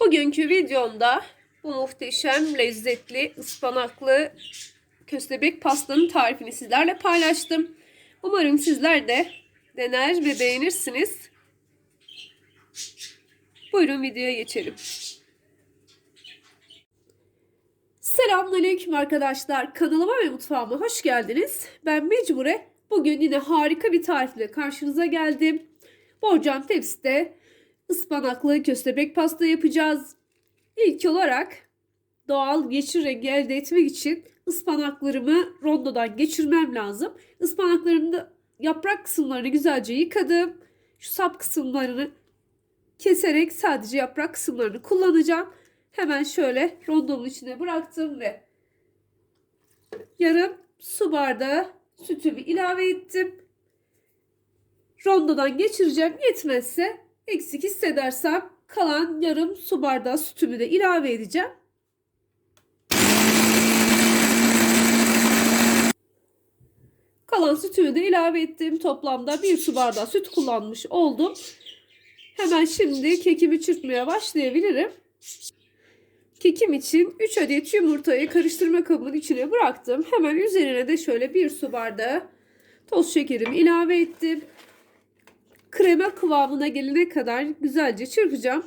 Bugünkü videomda bu muhteşem, lezzetli, ıspanaklı köstebek pastanın tarifini sizlerle paylaştım. Umarım sizler de dener ve beğenirsiniz. Buyurun videoya geçelim. Selamünaleyküm arkadaşlar. Kanalıma ve mutfağıma hoş geldiniz. Ben Mecbure. Bugün yine harika bir tarifle karşınıza geldim. Borcam tepside ıspanaklı köstebek pasta yapacağız. İlk olarak doğal yeşil rengi elde etmek için ıspanaklarımı rondodan geçirmem lazım. Ispanaklarımı da yaprak kısımlarını güzelce yıkadım. Şu sap kısımlarını keserek sadece yaprak kısımlarını kullanacağım. Hemen şöyle rondomun içine bıraktım ve yarım su bardağı sütümü ilave ettim. Rondodan geçireceğim. Yetmezse eksik hissedersem kalan yarım su bardağı sütümü de ilave edeceğim. Kalan sütümü de ilave ettim. Toplamda bir su bardağı süt kullanmış oldum. Hemen şimdi kekimi çırpmaya başlayabilirim. Kekim için 3 adet yumurtayı karıştırma kabının içine bıraktım. Hemen üzerine de şöyle bir su bardağı toz şekerimi ilave ettim. Krema kıvamına gelene kadar güzelce çırpacağım.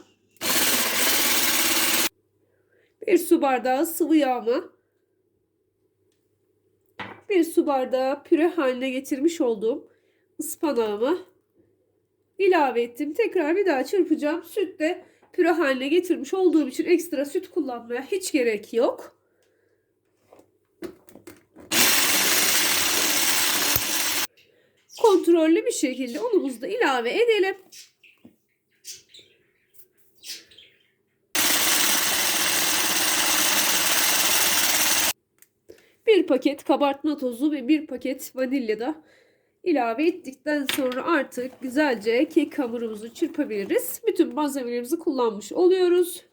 Bir su bardağı sıvı yağımı, bir su bardağı püre haline getirmiş olduğum ıspanağımı ilave ettim. Tekrar bir daha çırpacağım. Süt de püre haline getirmiş olduğum için ekstra süt kullanmaya hiç gerek yok. Kontrollü bir şekilde unumuzu da ilave edelim. Bir paket kabartma tozu ve bir paket vanilya da ilave ettikten sonra artık güzelce kek hamurumuzu çırpabiliriz. Bütün malzemelerimizi kullanmış oluyoruz.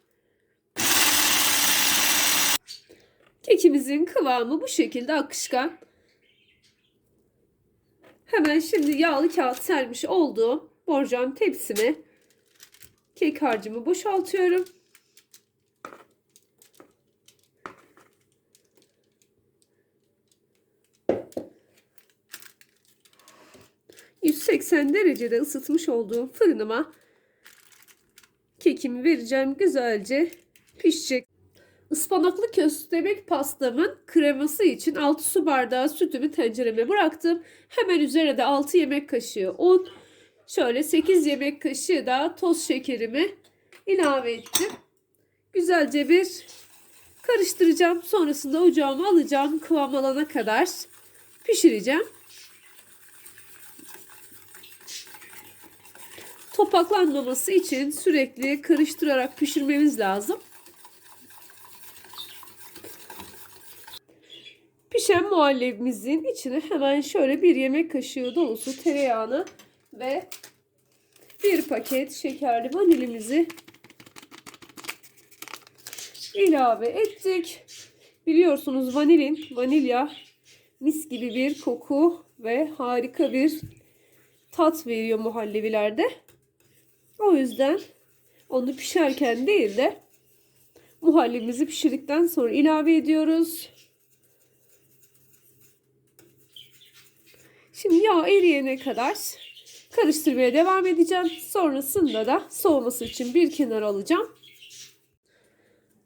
Kekimizin kıvamı bu şekilde akışkan. Hemen şimdi yağlı kağıt sermiş olduğum borcam tepsime kek harcımı boşaltıyorum. ...180 derecede ısıtmış olduğum fırınıma... ...kekimi vereceğim güzelce pişecek. Ispanaklı köstebek pastamın kreması için 6 su bardağı sütümü tencereme bıraktım. Hemen üzerine de 6 yemek kaşığı un, şöyle 8 yemek kaşığı da toz şekerimi ilave ettim. Güzelce bir karıştıracağım. Sonrasında ocağıma alacağım. Kıvam alana kadar pişireceğim. Topaklanmaması için sürekli karıştırarak pişirmemiz lazım. Muhallebimizin içine hemen şöyle bir yemek kaşığı dolusu tereyağını ve bir paket şekerli vanilimizi ilave ettik. Biliyorsunuz vanilin, vanilya mis gibi bir koku ve harika bir tat veriyor muhallebilerde. O yüzden onu pişerken değil de muhallebimizi pişirdikten sonra ilave ediyoruz. Şimdi yağ eriyene kadar karıştırmaya devam edeceğim. Sonrasında da soğuması için bir kenara alacağım.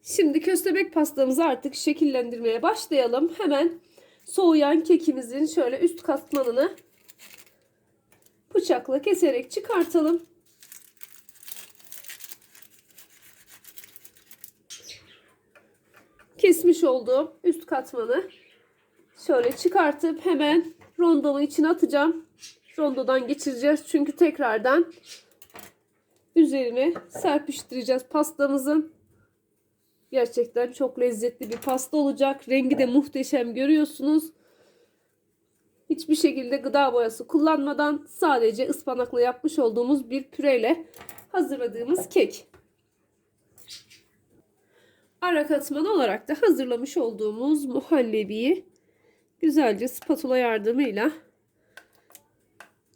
Şimdi köstebek pastamızı artık şekillendirmeye başlayalım. Hemen soğuyan kekimizin şöyle üst katmanını bıçakla keserek çıkartalım. Kesmiş olduğum üst katmanı şöyle çıkartıp hemen rondonun içine atacağım. Rondodan geçireceğiz çünkü tekrardan üzerine serpiştireceğiz pastamızın. Gerçekten çok lezzetli bir pasta olacak. Rengi de muhteşem görüyorsunuz. Hiçbir şekilde gıda boyası kullanmadan sadece ıspanakla yapmış olduğumuz bir püreyle hazırladığımız kek. Ara katman olarak da hazırlamış olduğumuz muhallebiyi güzelce spatula yardımıyla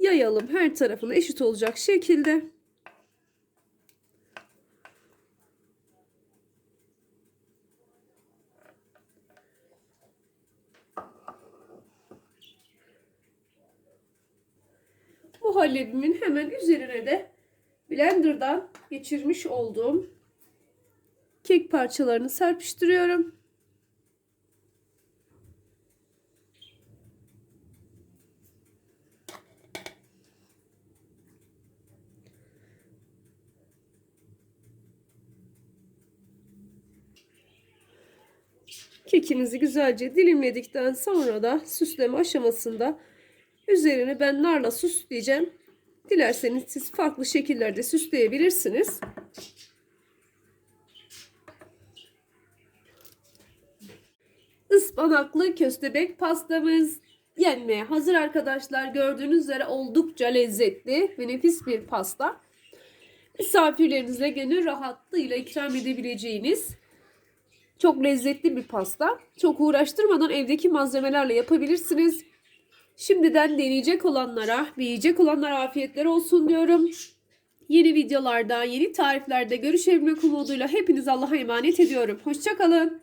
yayalım her tarafına eşit olacak şekilde. muhallebimin hemen üzerine de blenderdan geçirmiş olduğum kek parçalarını serpiştiriyorum. Kekimizi güzelce dilimledikten sonra da süsleme aşamasında üzerine ben narla süsleyeceğim. Dilerseniz siz farklı şekillerde süsleyebilirsiniz. Ispanaklı köstebek pastamız yenmeye hazır arkadaşlar. Gördüğünüz üzere oldukça lezzetli ve nefis bir pasta. Misafirlerinize gönül rahatlığıyla ikram edebileceğiniz çok lezzetli bir pasta. Çok uğraştırmadan evdeki malzemelerle yapabilirsiniz. Şimdiden deneyecek olanlara ve yiyecek olanlara afiyetler olsun diyorum. Yeni videolarda, yeni tariflerde görüşebilmek umuduyla hepiniz Allah'a emanet ediyorum. Hoşçakalın.